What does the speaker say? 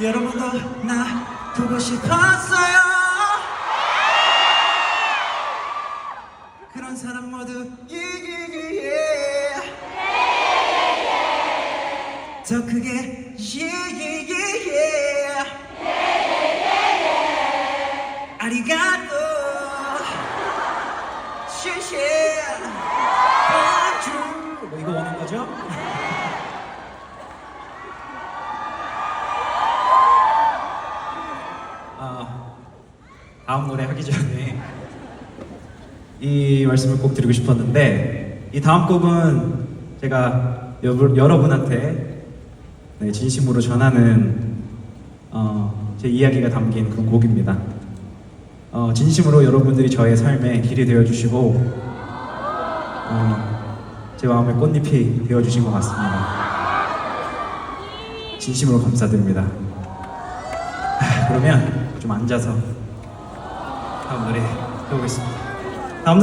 여러분도 나 보고 싶었어요. 그런 사람 모두 예예예 더 크게 예예예. 아리가또. 쉐쉐. 이거 오는 거죠? 아, 다음 노래 하기 전에 이 말씀을 꼭 드리고 싶었는데 이 다음 곡은 제가 여러, 여러분한테 네, 진심으로 전하는 어, 제 이야기가 담긴 그런 곡입니다. 어, 진심으로 여러분들이 저의 삶에 길이 되어주시고 어, 제 마음의 꽃잎이 되어주신 것 같습니다. 진심으로 감사드립니다. 하, 그러면 좀 앉아서 다음 노래 해보겠습니다. 다음 노래